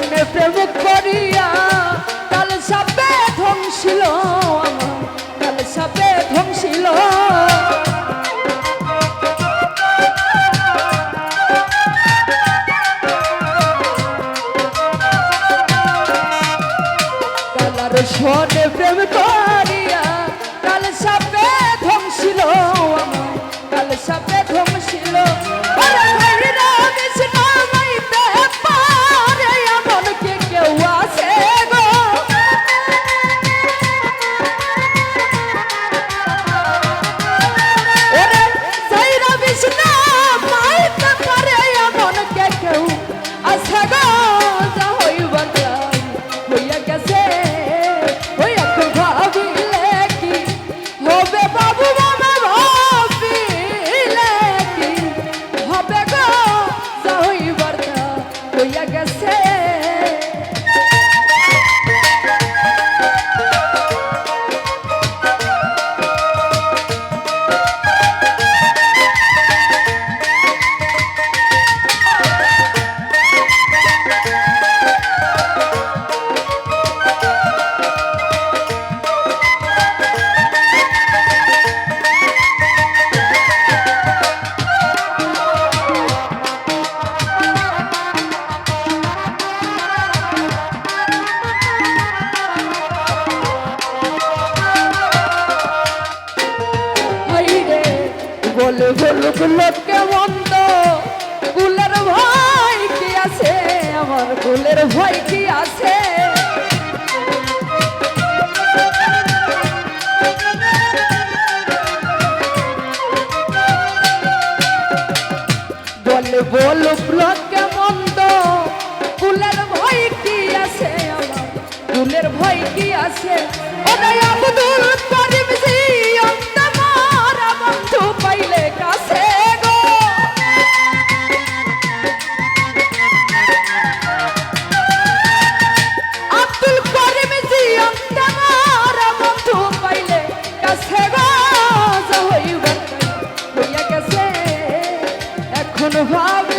মনে প্রেম করিয়া কাল সাপে ধ্বংসিল আমার কাল সাপে ধ্বংসিল। কালার সনে প্রেম কর বলে, বলুক লোকে মন্দ। কুলের ভয় কি আছে? আমার কুলের ভয় কি আছে? বলে, বলুক লোকে মন্দ। কুলের ভয় কি আছে? আমার কুলের ভয় কি আছে? ওরে আব্দুল কখন ভাব